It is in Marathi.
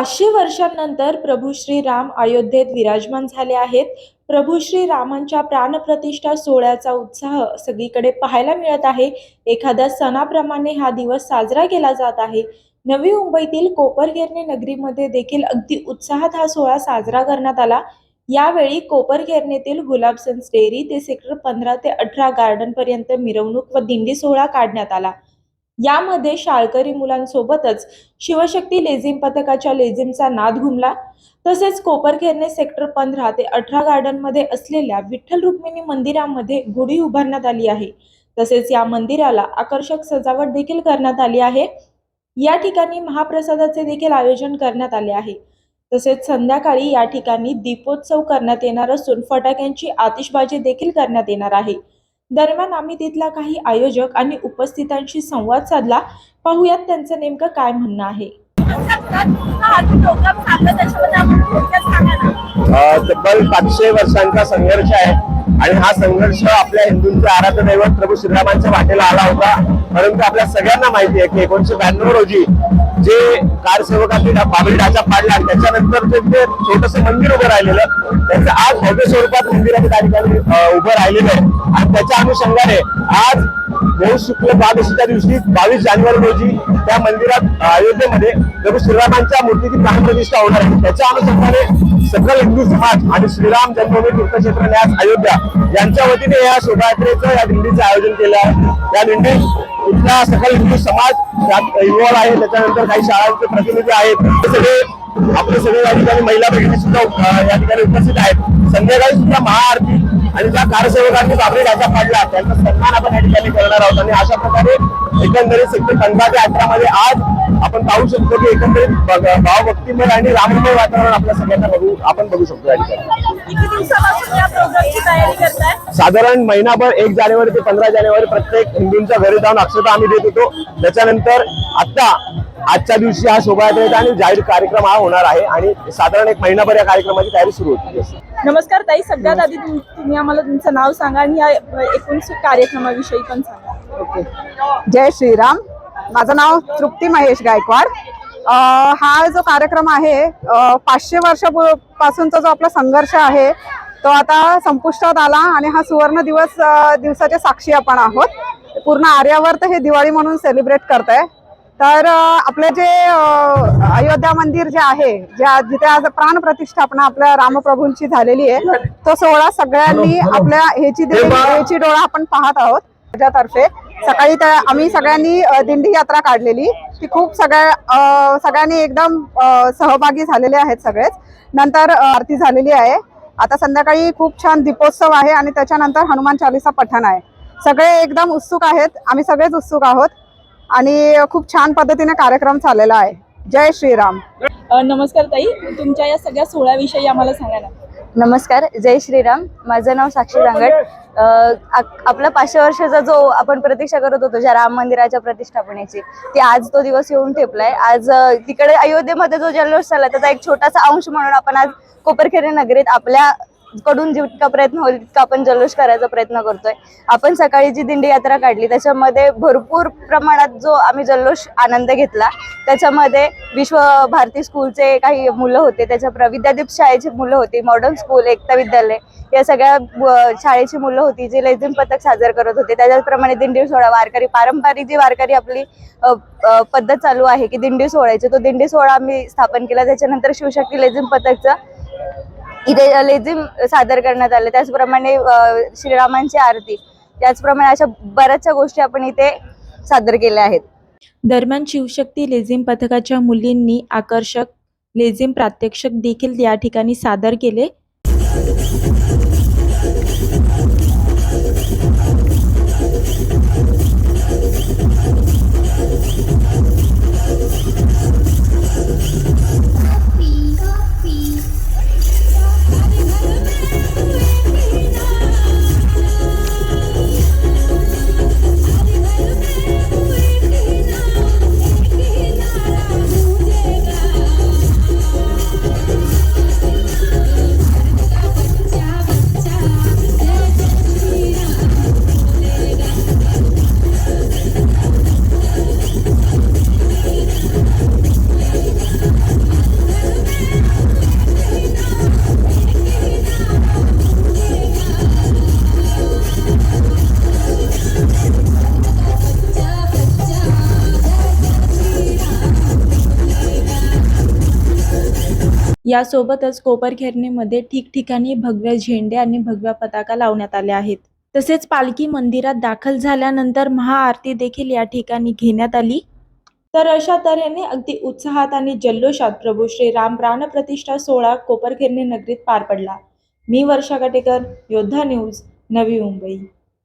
पाचशे वर्षांनंतर प्रभू श्री राम अयोध्येत विराजमान झाले आहेत. प्रभू श्री रामांच्या प्राणप्रतिष्ठा सोहळ्याचा उत्साह सगळीकडे पाहायला मिळत आहे. एखाद्या सणाप्रमाणे हा दिवस साजरा केला जात आहे. नवी मुंबईतील कोपरगिरणे नगरीमध्ये देखील अगदी उत्साहात हा सोहळा साजरा करण्यात आला. यावेळी कोपरगिरणेतील गुलाबसन्स डेअरी ते सेक्टर पंधरा ते अठरा गार्डन पर्यंत मिरवणूक व दिंडी सोहळा काढण्यात आला. यामध्ये शाळकरी मुलांसोबतच शिवशक्ती लेझिम पथकाच्या लेझिमचा नाद घुमला. तसेच कोपरखेरने सेक्टर पंधरा ते अठरा गार्डनमध्ये असलेल्या विठ्ठल रुक्मिणी मंदिरामध्ये गुढी उभारण्यात आली आहे. तसेच या मंदिराला आकर्षक सजावट देखील करण्यात आली आहे. या ठिकाणी महाप्रसादाचे देखील आयोजन करण्यात आले आहे. तसेच संध्याकाळी या ठिकाणी दीपोत्सव करण्यात येणार असून फटाक्यांची आतिषबाजी देखील करण्यात येणार आहे. दरम्यान आम्ही तिथला काही आयोजक आणि उपस्थितांशी संवाद साधला. पाहूयात त्यांचं नेमकं काय म्हणणं आहे. तब्बल पाचशे वर्षांचा संघर्ष आहे. आणि हा संघर्ष आपल्या हिंदूंच्या आराध्य दैवत प्रभू श्रीरामांच्या वाटेला आला होता. परंतु आपल्या सगळ्यांना माहिती आहे की एकोणीशे ब्याण्णव रोजी जे कारसेवकांनी पाबरी ढाचा पाडला आणि त्याच्यानंतर जे ते छोटस मंदिर उभं राहिलेलं त्याचं आज भव्य स्वरूपात मंदिराच्या त्या ठिकाणी उभं राहिलेलं आहे. आणि त्याच्या अनुषंगाने आज पौष शुक्ल द्वादशीच्या दिवशी बावीस जानेवारी रोजी त्या मंदिरात अयोध्येमध्ये प्रभू श्रीरामांच्या मूर्तीची प्राणप्रतिष्ठा होणार आहे. त्याच्या अनुषंगाने सकल हिंदू समाज आणि श्रीराम जन्मभूमी तीर्थक्षेत्र न्यास अयोध्या यांच्या वतीने या शोभायात्रेचं या दिंडीचं आयोजन केलं आहे. या दिंडीत इथला सकल हिंदू समाज त्यात इन्व्हॉल्व आहे. त्याच्यानंतर काही शाळांचे प्रतिनिधी आहेत. हे सगळे आपले सगळे या ठिकाणी महिला भगिनी सुद्धा या ठिकाणी उपस्थित आहेत. संध्याकाळी सुद्धा महाआरती आणि ज्या कारसेवकांनी बाबरी राजा पाडला त्यांचा सन्मान आपण या ठिकाणी करणार आहोत. आणि अशा प्रकारे एकंदरीत सेक्टर पंधरा ते अठरा मध्ये आज आपण पाहू शकतो की एकंदरीत भावभक्तीमय आणि राममय वातावरण आपल्या सगळ्यांना बघू आपण बघू शकतो या ठिकाणी. साधारण महिनाभर एक जानेवारी ते पंधरा जानेवारी प्रत्येक हिंदूंच्या घरी जाऊन अक्षता आम्ही देत होतो. त्याच्यानंतर आता आजच्या दिवशी हा शोभायात्रेचा आणि जाहीर कार्यक्रम हा होणार आहे आणि साधारण एक महिनाभर या कार्यक्रमाची तयारी सुरू होती. नमस्कार ताई सगळ्यात आधी तुम- तुम्ही आम्हाला तुमचं नाव सांगा आणि या एकूण कार्यक्रमाविषयी पण सांगा. जय श्रीराम. माझं नाव तृप्ती महेश गायकवाड. हा जो कार्यक्रम आहे पाचशे वर्षापासूनचा जो आपला संघर्ष आहे तो आता संपुष्टात आला आणि हा सुवर्ण दिवस दिवसाचे साक्षी आपण आहोत. पूर्ण आर्यावर्त हे दिवाळी म्हणून सेलिब्रेट करत आहे तर आपले जे अयोध्या मंदिर जे आहे ज्या जिथे आज प्राण प्रतिष्ठापना आपल्या रामप्रभूंची झालेली आहे तो सोहळा सगळ्यांनी आपल्या ह्याची ह्याची डोळा आपण पाहत आहोत माझ्यातर्फे सकाळी त्या आम्ही सगळ्यांनी दिंडी यात्रा काढलेली. ती खूप सगळ्या सगळ्यांनी एकदम सहभागी झालेले आहेत सगळेच. नंतर आरती झालेली आहे. आता संध्याकाळी खूप छान दीपोत्सव आहे आणि त्याच्यानंतर हनुमान चालीसा पठण आहे. सगळे एकदम उत्सुक आहेत. आम्ही सगळेच उत्सुक आहोत. आणि खूप छान पद्धतीने कार्यक्रम चाललेला आहे. जय श्रीराम. नमस्कार ताई तुमच्या या सगळ्या सोहळ्याविषयी आम्हाला सांगा ना. नमस्कार जय श्रीराम. माझं नाव साक्षी दांगट आ- आपला पाचशे वर्षाचा जो आपण प्रतीक्षा करत होतो ज्या राम मंदिराच्या प्रतिष्ठापनेची ती आज तो दिवस येऊन ठेपलाय. आज तिकडे अयोध्येमध्ये जो जल्लोष झाला त्याचा एक छोटासा अंश म्हणून आपण आज कोपरखेरे नगरीत आपल्या कडून जितका प्रयत्न होईल तितका आपण जल्लोष करायचा प्रयत्न करतोय. आपण सकाळी जी दिंडी यात्रा काढली त्याच्यामध्ये भरपूर प्रमाणात जो आम्ही जल्लोष आनंद घेतला त्याच्यामध्ये विश्व भारती स्कूलचे काही मुलं होते त्याच्या विद्यादीप शाळेची मुलं होती मॉडर्न स्कूल एकता विद्यालय या सगळ्या शाळेची मुलं होती जे लेझिम पथक सादर करत होते. त्याच्याचप्रमाणे दिंडी सोहळा वारकरी पारंपरिक जी वारकरी आपली पद्धत चालू आहे की दिंडी सोहळ्याची तो दिंडी सोहळा आम्ही स्थापन केला. त्याच्यानंतर शिवशक्ती लेझिम पथकचं इथे लेझिम सादर करण्यात आले. त्याचप्रमाणे श्रीरामांची आरती. त्याचप्रमाणे अशा बऱ्याचशा गोष्टी आपण इथे सादर केल्या आहेत. दरम्यान शिवशक्ती लेझिम पथकाच्या मुलींनी आकर्षक लेझिम प्रात्यक्षिक देखील या ठिकाणी सादर केले. यासोबतच कोपरखेरणीमध्ये ठिकठिकाणी भगव्या झेंडे आणि भगव्या पताका लावण्यात आल्या आहेत. तसेच पालखी मंदिरात दाखल झाल्यानंतर महाआरती देखील या ठिकाणी घेण्यात आली. तर अशा तऱ्हेने अगदी उत्साहात आणि जल्लोषात प्रभू श्री राम प्राणप्रतिष्ठा सोहळा कोपरखेरणी नगरीत पार पडला. मी वर्षा काटेकर योद्धा न्यूज नवी मुंबई.